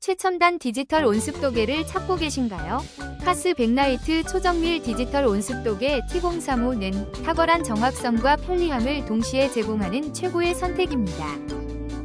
최첨단 디지털 온습도계를 찾고 계신가요? 카스 백라이트 초정밀 디지털 온습도계 T035는 탁월한 정확성과 편리함을 동시에 제공하는 최고의 선택입니다.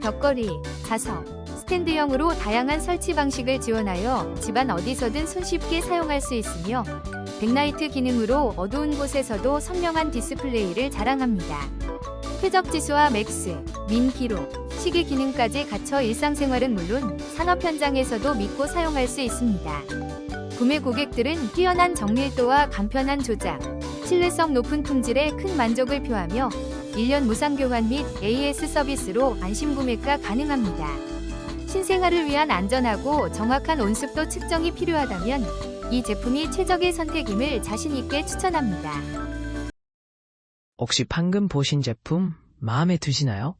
벽걸이, 자석, 스탠드형으로 다양한 설치 방식을 지원하여 집안 어디서든 손쉽게 사용할 수 있으며 백라이트 기능으로 어두운 곳에서도 선명한 디스플레이를 자랑합니다. 쾌적 지수와 맥스, 민 기록, 시계 기능까지 갖춰 일상생활은 물론 산업 현장에서도 믿고 사용할 수 있습니다. 구매 고객들은 뛰어난 정밀도와 간편한 조작, 신뢰성 높은 품질에 큰 만족을 표하며 1년 무상 교환 및 AS 서비스로 안심 구매가 가능합니다. 신생아를 위한 안전하고 정확한 온습도 측정이 필요하다면 이 제품이 최적의 선택임을 자신 있게 추천합니다. 혹시 방금 보신 제품 마음에 드시나요?